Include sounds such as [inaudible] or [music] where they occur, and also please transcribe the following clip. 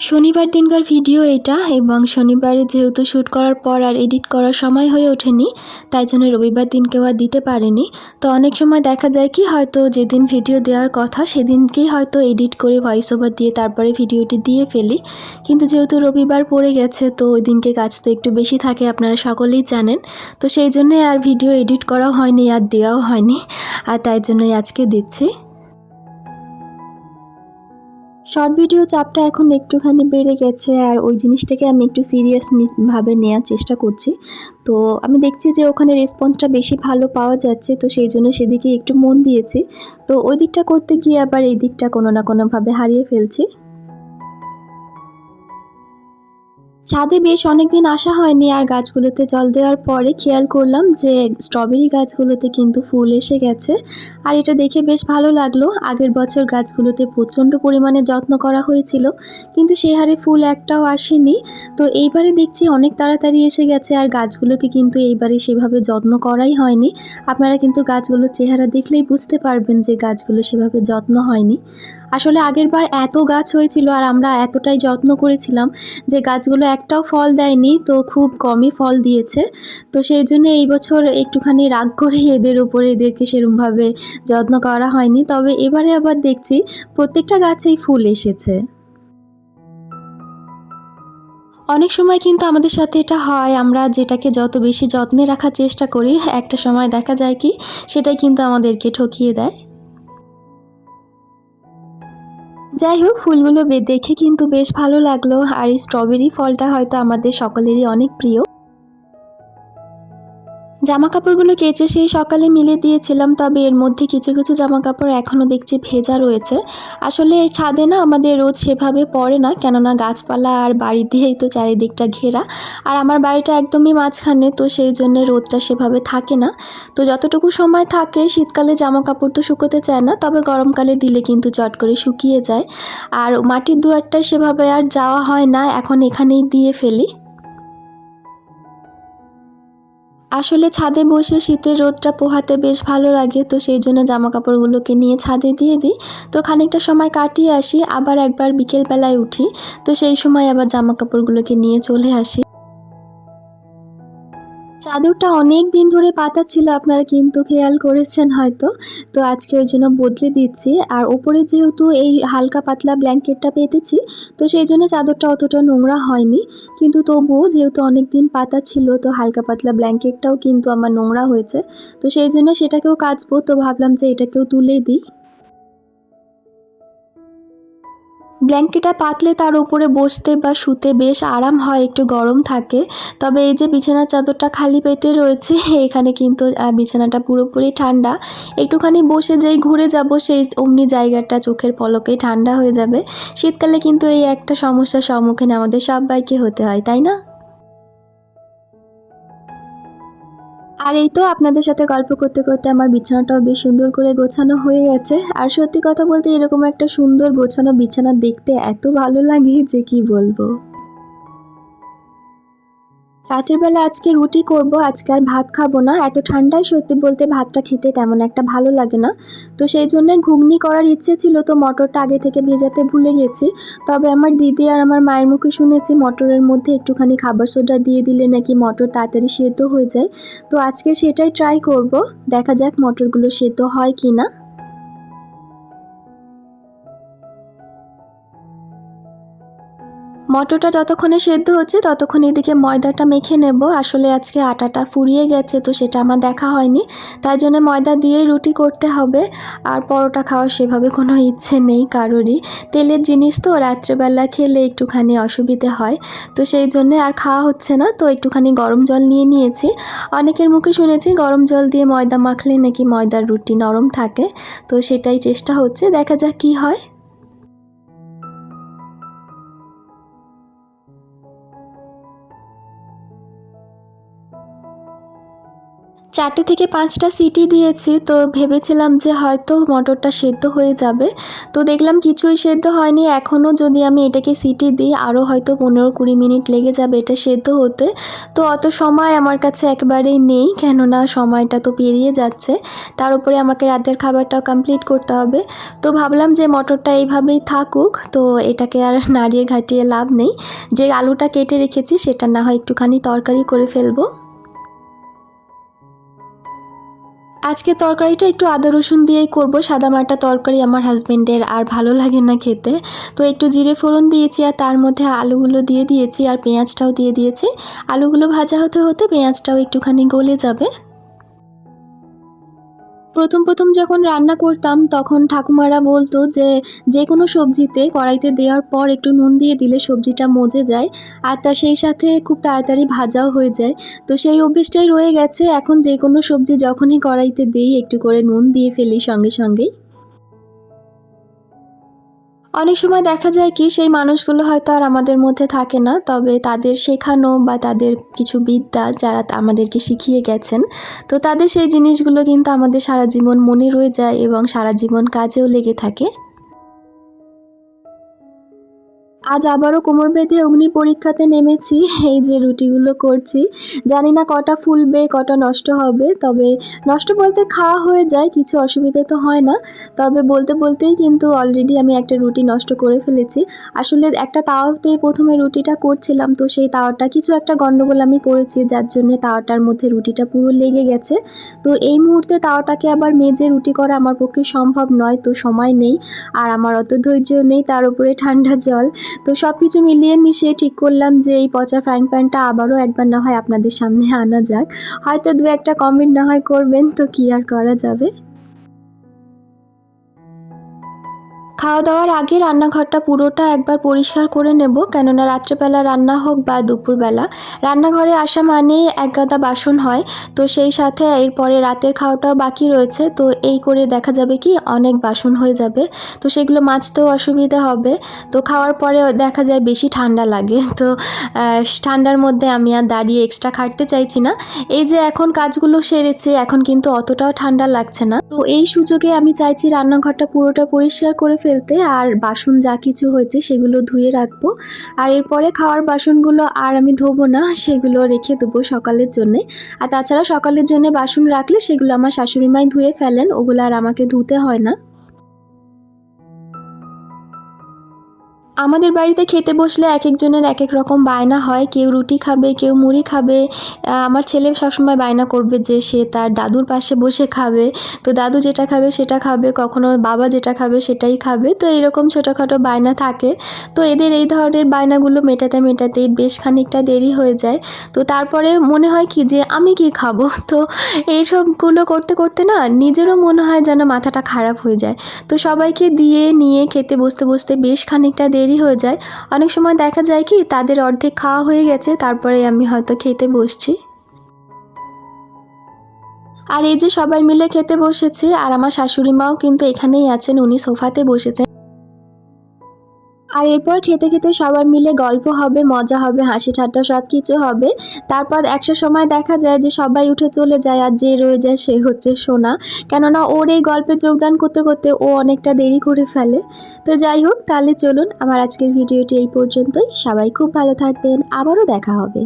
শনিবার দিনকার ভিডিও এটা এবং শনিবারে যেহেতু শ্যুট করার পর আর এডিট করার সময় হয়ে ওঠেনি, তাই জন্য রবিবার দিনকেও আর দিতে পারেনি। তো অনেক সময় দেখা যায় কি হয়তো যেদিন ভিডিও দেওয়ার কথা সেদিনকেই হয়তো এডিট করে ভয়েস ওভার দিয়ে তারপরে ভিডিওটি দিয়ে ফেলি। কিন্তু যেহেতু রবিবার পড়ে গেছে, তো ওই দিনকে কাজ তো একটু বেশি থাকে, আপনারা সকলেই জানেন। তো সেই জন্যে আর ভিডিও এডিট করাও হয়নি আর দেওয়াও হয়নি। আর তাই জন্যই আজকে দিচ্ছি। শর্ট ভিডিও চাপটা এখন একটুখানি বেড়ে গেছে আর ওই জিনিসটাকে আমি একটু সিরিয়াস ভাবে নেওয়ার চেষ্টা করছি। তো আমি দেখছি যে ওখানে রেসপন্সটা বেশি ভালো পাওয়া যাচ্ছে, তো সেই জন্য সেদিকে একটু মন দিয়েছি। তো ওই দিকটা করতে গিয়ে আবার এই দিকটা কোনো না কোনোভাবে হারিয়ে ফেলছি। ছাদে বেশ অনেকদিন আসা হয়নি আর গাছগুলোতে জল দেওয়ার পরে খেয়াল করলাম যে স্ট্রবেরি গাছগুলোতে কিন্তু ফুল এসে গেছে। আর এটা দেখে বেশ ভালো লাগল। আগের বছর গাছগুলোতে প্রচণ্ড পরিমাণে যত্ন করা হয়েছিল, কিন্তু সে হারে ফুল একটাও আসেনি। তো এইবারে দেখছি অনেক তাড়াতাড়ি এসে গেছে আর গাছগুলোকে কিন্তু এইবারে সেভাবে যত্ন করাই হয়নি। আপনারা কিন্তু গাছগুলোর চেহারা দেখলেই বুঝতে পারবেন যে গাছগুলো সেভাবে যত্ন হয়নি। আসলে আগের বার এত গাছ হয়েছিল আর আমরা এতটাই যত্ন করেছিলাম যে গাছগুলো একটাও ফল দেয়নি, তো খুব কমই ফল দিয়েছে। তো সেই জন্য এই বছর একটুখানি রাগ করে এদের উপরে এদেরকে সেরমভাবে যত্ন করা হয়নি। তবে এবারে আবার দেখছি প্রত্যেকটা গাছেই ফুল এসেছে। অনেক সময় কিন্তু আমাদের সাথে এটা হয়, আমরা যেটাকে যত বেশি যত্নে রাখার চেষ্টা করি, একটা সময় দেখা যায় কি সেটাই কিন্তু আমাদেরকে ঠকিয়ে দেয়। যাই হোক, ফুলগুলো দেখে কিন্তু বেশ ভালো লাগল। আর এই স্ট্রবেরি ফলটা হয়তো আমাদের সকলেরই অনেক প্রিয়। জামা কাপড়গুলো কেচে সেই সকালে মিলে দিয়েছিলাম, তবে এর মধ্যে কিছু কিছু জামা কাপড় এখনও দেখছি ভেজা রয়েছে। আসলে ছাদে না আমাদের রোদ সেভাবে পড়ে না, কেননা গাছপালা আর বাড়ি দিয়েই তো চারিদিকটা ঘেরা। আর আমার বাড়িটা একদমই মাঝখানে, তো সেই জন্য রোদটা সেভাবে থাকে না। তো যতটুকু সময় থাকে, শীতকালে জামা কাপড় তো শুকোতে চায় না, তবে গরমকালে দিলে কিন্তু চট করে শুকিয়ে যায়। আর মাটির দুয়ারটা সেভাবে আর যাওয়া হয় না, এখন এখানেই দিয়ে ফেলি। আসলে ছাদে বসে শীতের রোদটা পোহাতে বেশ ভালো লাগে, তো সেই জন্য জামা কাপড়গুলোকে নিয়ে ছাদে দিয়ে দিই। তো খানিকটা সময় কাটিয়ে আসি, আবার একবার বিকেলবেলায় উঠি, তো সেই সময় আবার জামা কাপড়গুলোকে নিয়ে চলে আসি। চাদরটা অনেক দিন ধরে পাতা ছিল, আপনারা কিন্তু খেয়াল করেছেন হয়তো। তো আজকে ওই জন্য বদলে দিচ্ছি। আর ওপরে যেহেতু এই হালকা পাতলা ব্ল্যাঙ্কেটটা পেতেছি, তো সেই জন্য চাদরটা অতটা নোংরা হয়নি। কিন্তু তবুও যেহেতু অনেক দিন পাতা ছিল, তো হালকা পাতলা ব্ল্যাঙ্কেটটাও কিন্তু আমার নোংরা হয়েছে। তো সেই জন্য সেটাকেও কাচবো, তো ভাবলাম যে এটাকেও তুলে দিই। ব্ল্যাঙ্কেটটা পাতলে তার উপরে বসতে বা শুতে বেশ আরাম হয়, একটু গরম থাকে। তবে এই যে বিছানার চাদরটা খালি পেতে রয়েছে, এখানে কিন্তু বিছানাটা পুরোপুরি ঠান্ডা। একটুখানি বসে যেই ঘুরে যাব, সেই অমনি জায়গাটা চোখের পলকেই ঠান্ডা হয়ে যাবে। শীতকালে কিন্তু এই একটা সমস্যার সম্মুখীন আমাদের সবাইকে হতে হয়, তাই না? আর এই তো আপনাদের সাথে গল্প করতে করতে আমার বিছানাটাও বেশ সুন্দর করে গোছানো হয়ে গেছে। আর সত্যি কথা বলতে এরকম একটা সুন্দর গোছানো বিছানা দেখতে এত ভালো লাগে যে কি বলব। রাতের বেলা আজকে রুটি করব, আজকে আর ভাত খাব না। এত ঠান্ডায় সত্যি বলতে ভাতটা খেতে তেমন একটা ভালো লাগে না। তো সেই জন্য ঘুগনি করার ইচ্ছে ছিল, তো মটরটা আগে থেকে ভেজাতে ভুলে গেছি। তবে আমার দিদি আর আমার মায়ের মুখে শুনেছি, মটরের মধ্যে একটুখানি খাবার সোডা দিয়ে দিলে নাকি মটর তাড়াতাড়ি সেদ্ধ হয়ে যায়। তো আজকে সেটাই ট্রাই করব, দেখা যাক মটরগুলো সেদ্ধ হয় কি না মটরটা যতক্ষণে সেদ্ধ হচ্ছে, ততক্ষণ এদিকে ময়দাটা মেখে নেব। আসলে আজকে আটাটা ফুরিয়ে গেছে, তো সেটা আমার দেখা হয়নি। তাই জন্য ময়দা দিয়েই রুটি করতে হবে। আর পরোটা খাওয়ার সেভাবে কোনো ইচ্ছে নেই কারোরই। তেলের জিনিস তো, রাত্রেবেলা খেলে একটুখানি অসুবিধে হয়। তো সেই জন্যে আর খাওয়া হচ্ছে না, তো একটুখানি গরম জল নিয়ে নিয়েছি। অনেকের মুখে শুনেছি গরম জল দিয়ে ময়দা মাখলে নাকি ময়দার রুটি নরম থাকে। তো সেটাই চেষ্টা হচ্ছে, দেখা যাক কী হয়। চারটে থেকে পাঁচটা সিটি দিয়েছি, তো ভেবেছিলাম যে হয়তো মটরটা সেদ্ধ হয়ে যাবে। তো দেখলাম কিছুই সেদ্ধ হয়নি, এখনও যদি আমি এটাকে সিটি দিই, আরও হয়তো পনেরো কুড়ি মিনিট লেগে যাবে এটা সেদ্ধ হতে। তো অত সময় আমার কাছে একবারেই নেই, কেননা সময়টা তো পেরিয়ে যাচ্ছে। তার উপরে আমাকে রাতের খাবারটাও কমপ্লিট করতে হবে। তো ভাবলাম যে মটরটা এইভাবেই থাকুক, তো এটাকে আর নাড়িয়ে ঘাটিয়ে লাভ নেই। যে আলুটা কেটে রেখেছি, সেটা না হয় একটুখানি তরকারি করে ফেলব। আজকে তরকারিটা একটু আদা রসুন দিয়েই করব। সাদামাটা তরকারি আমার হাজব্যান্ডের আর ভালো লাগে না খেতে। তো একটু জিরে ফোড়ন দিয়েছি, আর তার মধ্যে আলুগুলো দিয়ে দিয়েছি, আর পেঁয়াজটাও দিয়ে দিয়েছি। আলুগুলো ভাজা হতে হতে পেঁয়াজটাও একটুখানি গলে যাবে। প্রথম প্রথম যখন রান্না করতাম, তখন ঠাকুমারা বলতো যে যে কোনো সবজিতে কড়াইতে দেওয়ার পর একটু নুন দিয়ে দিলে সবজিটা মজে যায়, আর তা সেই সাথে খুব তাড়াতাড়ি ভাজাও হয়ে যায়। তো সেই অভ্যেসটাই রয়ে গেছে। এখন যে কোনো সবজি যখনই কড়াইতে দিই, একটু করে নুন দিয়ে ফেলি সঙ্গে সঙ্গেই। অনেক সময় দেখা যায় কি, সেই মানুষগুলো হয়তো আর আমাদের মধ্যে থাকে না, তবে তাদের শেখানো বা তাদের কিছু বিদ্যা যারা আমাদেরকে শিখিয়ে গেছেন, তো তাদের সেই জিনিসগুলো কিন্তু আমাদের সারা জীবন মনে রয়ে যায় এবং সারা জীবন কাজেও লেগে থাকে। আজ আবারও কোমর বেঁধে অগ্নি পরীক্ষাতে নেমেছি। এই যে রুটিগুলো করছি। জানি না কটা ফুলবে, কটা নষ্ট হবে, তবে নষ্ট বলতে খাওয়া হয়ে যায়, কিছু অসুবিধা তো হয় না। তবে বলতে বলতেই কিন্তু অলরেডি আমি একটা রুটি নষ্ট করে ফেলেছি। আসলে একটা তাওয়াতে প্রথমে রুটিটা করছিলাম, তো সেই তাওয়াটা কিছু একটা গণ্ডগোল আমি করেছি, যার জন্য তাওয়াটার মধ্যে রুটিটা পুরো লেগে গেছে। তো এই মুহূর্তে তাওয়াটাকে আবার মেজে রুটি করা আমার পক্ষে সম্ভব নয়, তো সময় নেই। আর আমার অত ধৈর্য নেই তার উপরে ঠান্ডা জল। তো সব কিছু মিলিয়ে মিশিয়ে ঠিক করলাম যে এই পচা ফ্রাইং প্যানটা আবারও একবার না হয় আপনাদের সামনে আনা যাক। হয়তো দু একটা কমেন্ট না হয় করবেন, তো কি আর করা যাবে? খাওয়া দাওয়ার আগে রান্নাঘরটা পুরোটা একবার পরিষ্কার করে নেব। কেননা রাত্রেবেলা রান্না হোক বা দুপুরবেলা, রান্নাঘরে আসা মানে এক গাদা বাসন হয়। তো সেই সাথে এরপরে রাতের খাওয়াটাও বাকি রয়েছে। তো এই করে দেখা যাবে কি অনেক বাসন হয়ে যাবে। তো সেগুলো মাজতেও অসুবিধা হবে। তো খাওয়ার পরে দেখা যায় বেশি ঠান্ডা লাগে। তো ঠান্ডার মধ্যে আমি আর দাঁড়িয়ে এক্সট্রা খাটতে চাইছি না। এই যে এখন কাজগুলো সেরেছে, এখন কিন্তু অতটাও ঠান্ডা লাগছে না। তো এই সুযোগে আমি চাইছি রান্নাঘরটা পুরোটা পরিষ্কার করে ফেলতে আর বাসন যা কিছু হয়েছে সেগুলো ধুয়ে রাখব। আর এরপরে খাওয়ার বাসনগুলো আর আমি ধোবো না, সেগুলো রেখে দেবো সকালের জন্যে। আর তাছাড়া সকালের জন্য বাসন রাখলে সেগুলো আমার শাশুড়ি মাই ধুয়ে ফেলেন, ওগুলো আর আমাকে ধুতে হয় না। আমাদের বাড়িতে খেতে বসলে এক একজনের এক এক রকম বায়না হয়। কেউ রুটি খাবে, কেউ মুড়ি খাবে। আমার ছেলে সবসময় বায়না করবে যে সে তার দাদুর পাশে বসে খাবে। তো দাদু যেটা খাবে সেটা খাবে, কখনো বাবা যেটা খাবে সেটাই খাবে। তো এরকম ছোটোখাটো বায়না থাকে। তো এদের এই ধরনের বায়নাগুলো মেটাতে মেটাতেই বেশ খানিকটা দেরি হয়ে যায়। তো তারপরে মনে হয় কি যে আমি কি খাব? [laughs] তো এইসবগুলো করতে করতে না নিজেরও মনে হয় যেন মাথাটা খারাপ হয়ে যায়। তো সবাইকে দিয়ে, নিয়ে, খেতে বসতে বসতে বেশ খানিকটা দেরি হয়ে যায়। অনেক সময় দেখা যায় কি, তাদের অর্ধেক খাওয়া হয়ে গেছে, তারপরে আমি হয়তো খেতে বসছি। আর এই যে সবাই মিলে খেতে বসেছি, আর আমার শাশুড়ি মাও কিন্তু এখানেই আছেন, উনি সোফাতে বসেছেন। আর এরপর খেতে খেতে সবাই মিলে গল্প হবে, মজা হবে, হাসি ঠাট্টা সব কিছু হবে। তারপর একশো সময় দেখা যায় যে সবাই উঠে চলে যায় আর যে রয়ে যায় সে হচ্ছে সোনা। কেননা ওর এই গল্পে যোগদান করতে করতে ও অনেকটা দেরি করে ফেলে। তো যাই হোক, তাহলে চলুন, আমার আজকের ভিডিওটি এই পর্যন্তই। সবাই খুব ভালো থাকবেন, আবারও দেখা হবে।